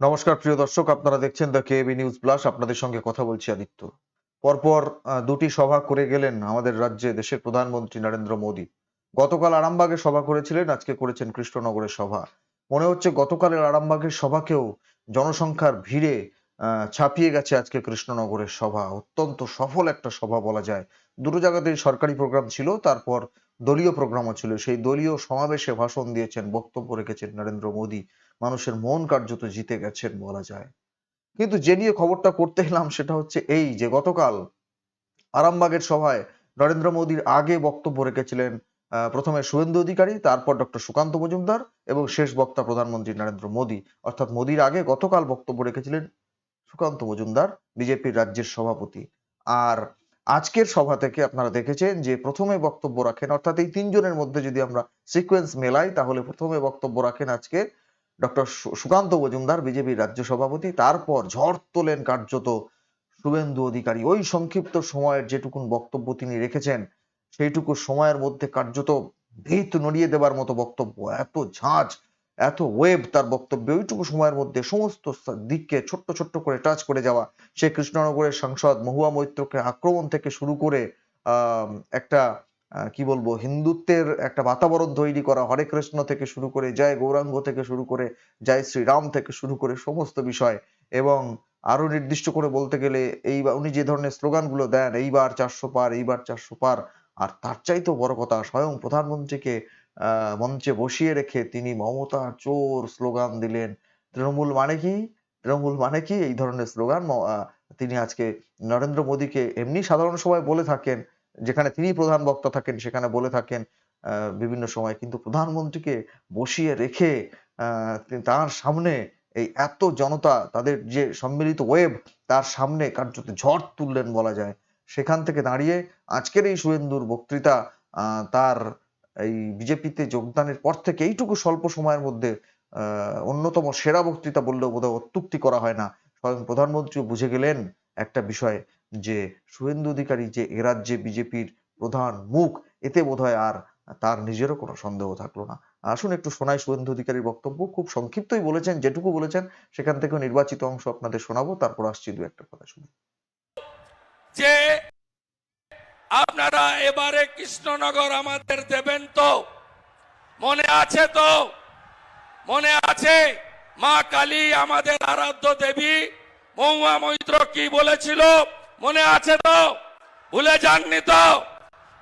নমস্কার, প্রিয় দর্শক। আপনারা দেখছেন দ্য কেবি নিউজ প্লাস আপনাদের সঙ্গে কথা বলছি আদিত্য। পরপর দুটি সভা করে গেলেন আমাদের রাজ্যে দেশের প্রধানমন্ত্রী নরেন্দ্র মোদী। গতকাল আরামবাগে সভা করেছিলেন, আজকে করেছেন কৃষ্ণনগরের সভা। মনে হচ্ছে গতকালের আরামবাগের সভাকেও জনসংখ্যার ভিড়ে ছাপিয়ে গেছে আজকে কৃষ্ণনগরের সভা। অত্যন্ত সফল একটা সভা বলা যায়। দুটো জায়গাতেই সরকারি প্রোগ্রাম ছিল, তারপর দলীয় প্রোগ্রামও ছিল। সেই দলীয় সমাবেশে ভাষণ দিয়েছেন, বক্তব্য রেখেছেন নরেন্দ্র মোদী। মানুষের মন কার্যত জিতে গেছেন বলা যায়। কিন্তু যে নিয়ে খবরটা করতে এলাম সেটা হচ্ছে এই যে গতকাল আরামবাগের সভায় নরেন্দ্র মোদীর আগে বক্তব্য রেখেছিলেন প্রথমে শুভেন্দু অধিকারী, তারপর ডক্টর সুকান্ত মজুমদার এবং শেষ বক্তা প্রধানমন্ত্রী নরেন্দ্র মোদী। অর্থাৎ মোদীর আগে গতকাল বক্তব্য রেখেছিলেন সুকান্ত মজুমদার, বিজেপির রাজ্যের সভাপতি। আর আজকের সভা থেকে আপনারা দেখেছেন যে প্রথমে বক্তব্য রাখেন, অর্থাৎ এই তিনজনের মধ্যে যদি আমরা সিকোয়েন্স মেলাই, তাহলে প্রথমে বক্তব্য রাখেন আজকে ডক্টর সুকান্ত মজুমদার, বিজেপির রাজ্য সভাপতি, তারপর ঝড় তোলেন কার্যত শুভেন্দু অধিকারী। ওই সংক্ষিপ্ত সময়ের যেটুকুন বক্তব্য তিনি রেখেছেন, সেইটুকু সময়ের মধ্যে কার্যত ভিত নড়িয়ে দেবার মতো বক্তব্য। এত ঝাঁজ, এত ওয়েব তার বক্তব্য, ওইটুকু সময়ের মধ্যে সমস্ত দিককে ছোট্ট ছোট্ট করে টাচ করে যাওয়া। সে কৃষ্ণনগরের সাংসদ মহুয়া মৈত্রকে আক্রমণ থেকে শুরু করে একটা কি বলব, হিন্দুত্বের একটা বাতাবরণ তৈরি করা হরে কৃষ্ণ থেকে শুরু করে জয় গৌরাঙ্গ থেকে শুরু করে জয় শ্রীরাম থেকে শুরু করে সমস্ত বিষয় এবং আরও নির্দিষ্ট করে বলতে গেলে এই উনি যে ধরনের স্লোগানগুলো দেন, এইবার চারশো পার, এইবার চারশো পার, আর তার চাইতেও বড় কথা স্বয়ং প্রধানমন্ত্রীকে মঞ্চে বসিয়ে রেখে তিনি মমতা চোর স্লোগান দিলেন। তৃণমূল মানে কি? তৃণমূল মানে কি? এই ধরনের স্লোগান তিনি আজকে নরেন্দ্র মোদীকে এমনি সাধারণ সময় বলে থাকেন যেখানে তিনি প্রধান বক্তা থাকেন, সেখানে বলে থাকেন বিভিন্ন সময় কিন্তু প্রধানমন্ত্রীকে বসিয়ে রেখে তার সামনে এই এত জনতা, তাদের যে সম্মিলিত ওয়েব, তার সামনে কার্যত ঝড় তুললেন বলা যায়। সেখান থেকে দাঁড়িয়ে আজকের এই শুভেন্দুর বক্তৃতা তার এই বিজেপিতে যোগদানের পর থেকে এইটুকু স্বল্প সময়ের মধ্যে অন্যতম সেরা বক্তৃতা বললেও বোধহয় অত্যুক্তি করা হয় না। স্বয়ং প্রধানমন্ত্রীও বুঝে গেলেন একটা বিষয় যে শুভেন্দু অধিকারী যে এ রাজ্যে বিজেপির প্রধান মুখ, এতে বোধহয় আর তার নিজেরও কোনো সন্দেহ থাকল না। আসুন একটু শোনাই শুভেন্দু অধিকারীর বক্তব্য, খুব সংক্ষিপ্তই বলেছেন, যেটুকু বলেছেন, সেখান থেকে নির্বাচিত অংশ আপনাদের শোনাবো, তারপর আসছি দু একটা কথা শুনি। যে আপনারা এবারে কৃষ্ণনগর আমাদের দেবেন তো? মনে আছে তো? মনে আছে? মা কালী আমাদের আরাধ্য দেবী, মহুয়া মৈত্র কি বলেছিল? মনে আছে তো? ভুলে যাননি তো?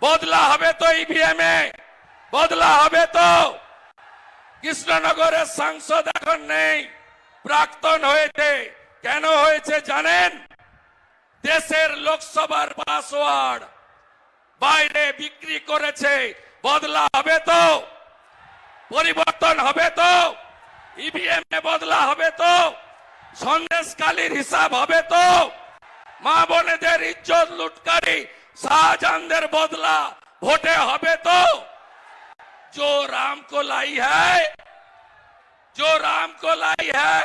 বদলা হবে তো ইভিএম এ? বদলা হবে তো? কৃষ্ণনগরের সাংসদ এখন নেই। প্রাক্তন হয়েছে। কেন হয়েছে জানেন? দেশের লোকসভার পাসওয়ার্ড বাইরে বিক্রি করেছে। বদলা হবে তো? পরিবর্তন হবে তো? ইভিএম এ বদলা হবে তো? সন্দেশকালীর হিসাব হবে তো? মা বোনেদের ইজ্জত লুটকারী শাহজাহানদের বদলা ভোটে হবে তো जो राम को लाई है जो राम को लाई है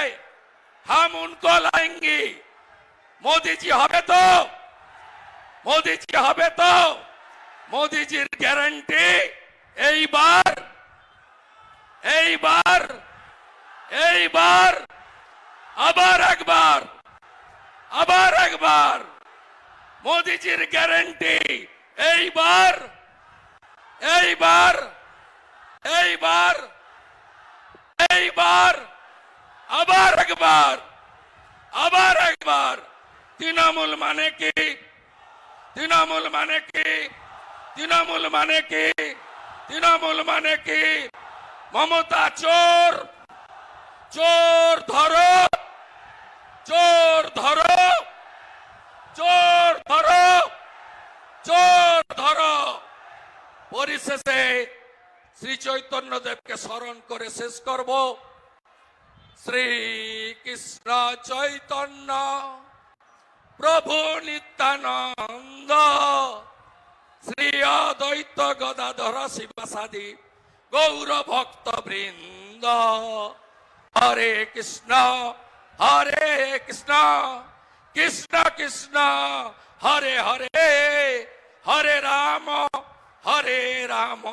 हम उनको लाएंगे मोदी जी হবে তো মোদি জি হবে তো মোদিজির গ্যারান্টি এইবার এইবার এইবার আবার একবার আবার একবার মোদিজির গ্যারেন্টি এইবার এইবার এইবার এইবার, আবার একবার আবার একবার। তৃণমূল মানে কি? তৃণমূল মানে কি? তৃণমূল মানে কি? তৃণমূল মানে কি? মমতা চোর চোর ধরো চোর ধরো চোর ধরো চোর ধরো পরিশেষে শ্রী চৈতন্য দেবকে স্মরণ করে শেষ করব। শ্রী কৃষ্ণ চৈতন্য, প্রভু নিত্যানন্দ, শ্রী অদ্বৈত গদাধর শিবাসাদি গৌর ভক্ত বৃন্দ হরে কৃষ্ণ হরে কৃষ্ণ কৃষ্ণ কৃষ্ণ, হরে হরে হরে রাম। হরে রাম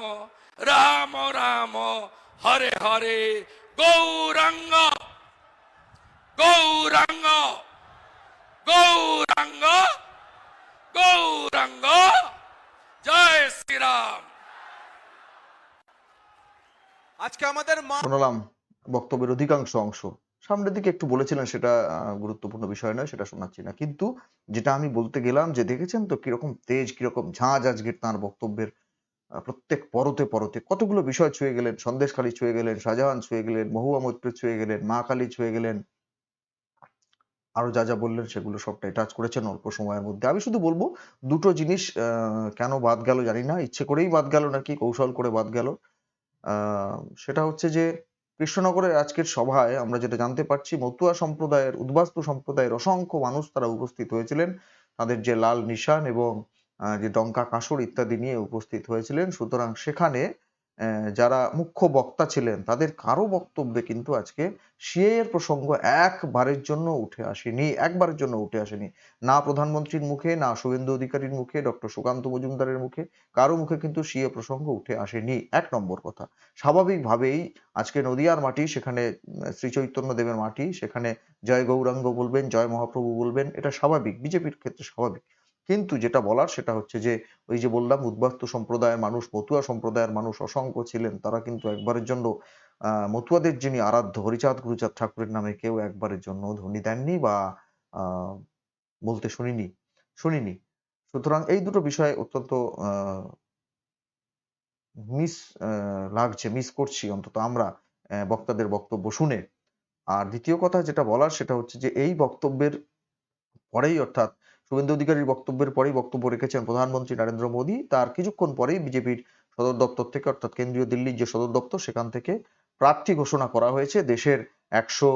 রাম রাম হরে হরে গৌরাঙ্গ গৌরাঙ্গ গৌরাঙ্গ গৌরাঙ্গ জয় শ্রীরাম। আজকে আমাদের মা শোনালাম বক্তব্যের অধিকাংশ অংশ। সামনের দিকে একটু বলেছিলেন সেটা গুরুত্বপূর্ণ বিষয় নয়, সেটা শোনাচ্ছি না। কিন্তু যেটা আমি বলতে গেলাম যে, দেখেছেন তো কীরকম তেজ, কীরকম ঝাঁজ আজকে তাঁর বক্তব্যের? প্রত্যেক পরতে পরতে কতগুলো বিষয় ছুঁয়ে গেলেন সন্দেশখালী ছুঁয়ে গেলেন, শাহজাহান ছুঁয়ে গেলেন, মহুয়া মৈত্র ছুঁয়ে গেলেন, মা কালী ছুঁয়ে গেলেন, আরও যা যা বললেন সেগুলো সবটাই টাচ করেছেন অল্প সময়ের মধ্যে। আমি শুধু বলব, দুটো জিনিস কেন বাদ গেল জানি না, ইচ্ছে করেই বাদ গেল নাকি, কৌশল করে বাদ গেল। সেটা হচ্ছে যে কৃষ্ণনগরের আজকের সভায় আমরা যেটা জানতে পারছি, মতুয়া সম্প্রদায়ের, উদ্বাস্তু সম্প্রদায়ের অসংখ্য মানুষ তারা উপস্থিত হয়েছিলেন। তাদের যে লাল নিশান এবং যে ডঙ্কা কাঁসর ইত্যাদি নিয়ে উপস্থিত হয়েছিলেন। সুতরাং সেখানে যারা মুখ্য বক্তা ছিলেন, তাদের কারও বক্তব্যে কিন্তু আজকে সিএ এর প্রসঙ্গ একবারের জন্য উঠে আসেনি, একবারের জন্য উঠে আসেনি। না প্রধানমন্ত্রীর মুখে, না শুভেন্দু অধিকারীর মুখে, ডক্টর সুকান্ত মজুমদারের মুখে, কারও মুখে কিন্তু সিএ প্রসঙ্গ উঠে আসেনি। এক নম্বর কথা। স্বাভাবিকভাবেই আজকে নদিয়ার মাটি, সেখানে শ্রী চৈতন্য দেবের মাটি, সেখানে জয় গৌরাঙ্গ বলবেন, জয় মহাপ্রভু বলবেন, এটা স্বাভাবিক, বিজেপির ক্ষেত্রে স্বাভাবিক। কিন্তু যেটা বলার সেটা হচ্ছে যে, ওই যে বললাম, উদ্বাস্তু সম্প্রদায়ের মানুষ, মতুয়া সম্প্রদায়ের মানুষ অসংখ্য ছিলেন। তারা কিন্তু একবারের জন্য মতুয়াদের যিনি আরাধ্য হরিচাঁদ, গুরুচাঁদ ঠাকুরের নামে কেউ একবারের জন্য ধ্বনি দেননি বা বলতে শুনিনি শুনিনি। সুতরাং এই দুটো বিষয় অত্যন্ত মিস লাগছে, মিস করছি অন্তত আমরা বক্তাদের বক্তব্য শুনে। আর দ্বিতীয় কথা যেটা বলার সেটা হচ্ছে যে, এই বক্তব্যের পরেই অর্থাৎ শুভেন্দু অধিকারীর বক্তব্যের পরেই বক্তব্য রেখেছেন প্রধানমন্ত্রী নরেন্দ্র মোদী। তার কিছুক্ষণ পরেই বিজেপির সদর দপ্তর থেকে, অর্থাৎ কেন্দ্রীয় দিল্লির যে সদর দপ্তর, সেখান থেকে প্রার্থী ঘোষণা করা হয়েছে। দেশের একশো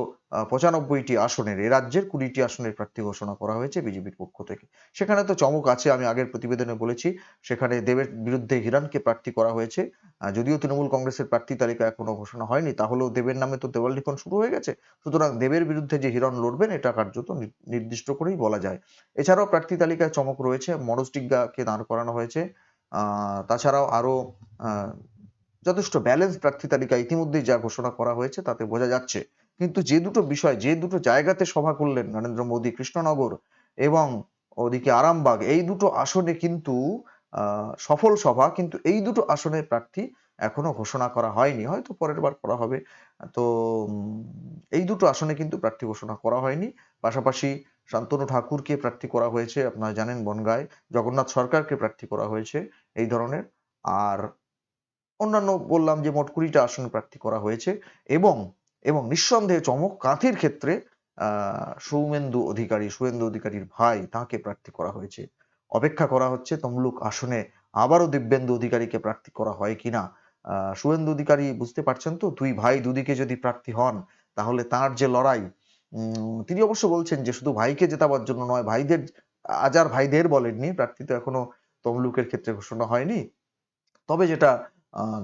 পঁচানব্বইটি আসনের, এ রাজ্যের কুড়িটি আসনের প্রার্থী ঘোষণা করা হয়েছে বিজেপির পক্ষ থেকে। সেখানে তো চমক আছে, আমি আগের প্রতিবেদনে বলেছি, সেখানে দেবের বিরুদ্ধে হিরানকে প্রার্থী করা হয়েছে। যদিও তৃণমূল কংগ্রেসের প্রার্থী তালিকা এখনও ঘোষণা হয়নি, তাহলেও দেবের নামে তো দেওয়াল লিখন শুরু হয়ে গেছে। সুতরাং দেবের বিরুদ্ধে যে হিরণ লড়বেন, এটা কার্যত নির্দিষ্ট করেই বলা যায়। এছাড়াও প্রার্থী তালিকায় চমক রয়েছে, মনোজ দাঁড় করানো হয়েছে। তাছাড়াও আরও যথেষ্ট ব্যালেন্স প্রার্থী তালিকা ইতিমধ্যেই যা ঘোষণা করা হয়েছে, তাতে বোঝা যাচ্ছে কিন্তু যে দুটো বিষয়, যে দুটো জায়গাতে সভা করলেন নরেন্দ্র মোদী কৃষ্ণনগর এবং ওদিকে আরামবাগ, এই দুটো আসনে কিন্তু সফল সভা, কিন্তু এই দুটো আসনের প্রার্থী এখনও ঘোষণা করা হয়নি। হয়তো পরের বার করা হবে। তো এই দুটো আসনে কিন্তু প্রার্থী ঘোষণা করা হয়নি। পাশাপাশি শান্তনু ঠাকুরকে প্রার্থী করা হয়েছে, আপনারা জানেন বনগায়। জগন্নাথ সরকারকে প্রার্থী করা হয়েছে, এই ধরনের। আর অন্যান্য বললাম যে মোট কুড়িটা আসন প্রার্থী করা হয়েছে এবং এবং নিঃসন্দেহে চমক কাঁথির ক্ষেত্রে সৌমেন্দু অধিকারী সুয়েন্দু অধিকারীর ভাই তাকে প্রার্থী করা হয়েছে। অপেক্ষা করা হচ্ছে তমলুক আসনে আবারও দিব্যেন্দু অধিকারীকে প্রার্থী করা হয় কিনা। সুয়েন্দু অধিকারী বুঝতে পারছেন তো? দুই ভাই দুদিকে যদি প্রার্থী হন, তাহলে তার যে লড়াই তিনি অবশ্য বলছেন যে শুধু ভাইকে জেতাবার জন্য নয়, ভাইদের আজার ভাইদের বলেননি, প্রার্থী তো এখনও তমলুকের ক্ষেত্রে ঘোষণা হয়নি। তবে যেটা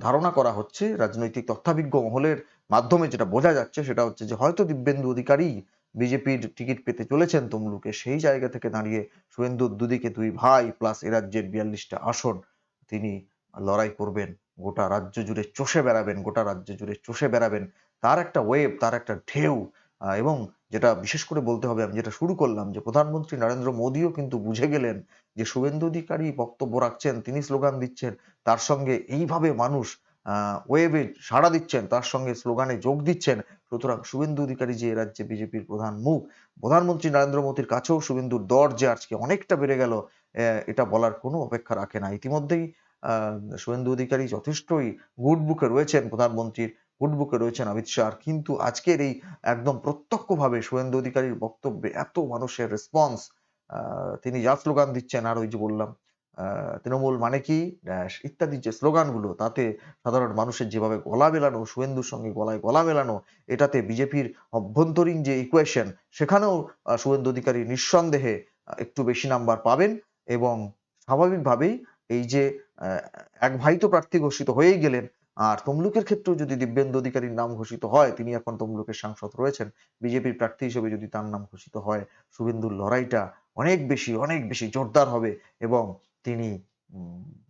ধারণা করা হচ্ছে রাজনৈতিক তথ্যাভিজ্ঞ মহলের মাধ্যমে যেটা বোঝা যাচ্ছে সেটা হচ্ছে যে হয়তো দিব্যেন্দু অধিকারী বিজেপির টিকিট পেতে চলেছেন তমলুকে, সেই জায়গা থেকে দাঁড়িয়ে শুভেন্দুর দুদিকে দুই ভাই প্লাস এ রাজ্যের বিয়াল্লিশটা আসন তিনি লড়াই করবেন। গোটা রাজ্য জুড়ে চষে বেড়াবেন, গোটা রাজ্য জুড়ে চষে বেড়াবেন। তার একটা ওয়েব তার একটা ঢেউ এবং যেটা বিশেষ করে বলতে হবে, আমি যেটা শুরু করলাম যে প্রধানমন্ত্রী নরেন্দ্র মোদীও কিন্তু বুঝে গেলেন যে শুভেন্দু অধিকারী বক্তব্য রাখছেন, তিনি স্লোগান দিচ্ছেন, তার সঙ্গে এইভাবে মানুষ ওয়েবে সাড়া দিচ্ছেন, তার সঙ্গে স্লোগানে যোগ দিচ্ছেন। সুতরাং শুভেন্দু অধিকারী যে রাজ্যে বিজেপির প্রধান মুখ, প্রধানমন্ত্রী নরেন্দ্র মোদীর কাছেও শুভেন্দুর দর যে আজকে অনেকটা বেড়ে গেল এটা বলার কোনো অপেক্ষা রাখে না। ইতিমধ্যেই শুভেন্দু অধিকারী যথেষ্টই গুড বুকে রয়েছেন প্রধানমন্ত্রীর গুড বুকে রয়েছেন অমিত শাহ? কিন্তু আজকের এই একদম প্রত্যক্ষভাবে শুভেন্দু অধিকারীর বক্তব্যে এত মানুষের রেসপন্স তিনি যা স্লোগান দিচ্ছেন, আর ওই যে বললাম তৃণমূল মানে কি? ইত্যাদি যে স্লোগানগুলো, তাতে সাধারণ মানুষের যেভাবে গলা মেলানো, শুভেন্দুর সঙ্গে গলায় গলা মেলানো, এটাতে বিজেপির অভ্যন্তরীণ যে ইকুয়েশন সেখানেও শুভেন্দু অধিকারী নিঃসন্দেহে একটু বেশি নাম্বার পাবেন এবং স্বাভাবিকভাবেই এই যে এক ভাই তো প্রার্থী ঘোষিত হয়েই গেলেন আর তমলুকের ক্ষেত্রেও যদি দিব্যেন্দু অধিকারীর নাম ঘোষিত হয়, তিনি এখন তমলুকের সাংসদ রয়েছেন। বিজেপির প্রার্থী হিসেবে যদি তার নাম ঘোষিত হয়, শুভেন্দুর লড়াইটা অনেক বেশি অনেক বেশি জোরদার হবে এবং তিনি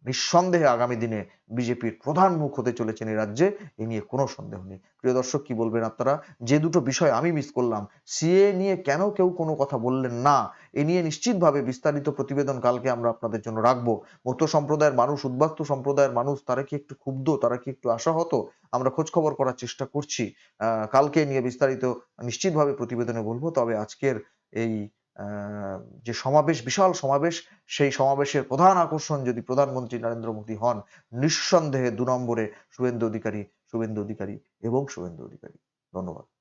নিঃসন্দেহে আগামী দিনে বিজেপির প্রধান মুখ হতে চলেছেন এই রাজ্যে, এ নিয়ে কোনো সন্দেহ নেই। প্রিয় দর্শক, কি বলবেন আপনারা? যে দুটো বিষয় আমি মিস করলাম, সিএ নিয়ে কেন কেউ কোনো কথা বললেন না, এ নিয়ে নিশ্চিতভাবে বিস্তারিত প্রতিবেদন কালকে আমরা আপনাদের জন্য রাখব। মতো সম্প্রদায়ের মানুষ, উদ্বাস্তু সম্প্রদায়ের মানুষ, তারা কি একটু ক্ষুব্ধ, তারা কি একটু আশাহত? আমরা খোঁজ খবর করার চেষ্টা করছি। কালকে নিয়ে বিস্তারিত নিশ্চিতভাবে প্রতিবেদনে বলব, তবে আজকের এই যে সমাবেশ, বিশাল সমাবেশ, সেই সমাবেশের প্রধান আকর্ষণ যদি প্রধানমন্ত্রী নরেন্দ্র মোদী হন, নিঃসন্দেহে দু নম্বরে শুভেন্দু অধিকারী শুভেন্দু অধিকারী এবং শুভেন্দু অধিকারী। ধন্যবাদ।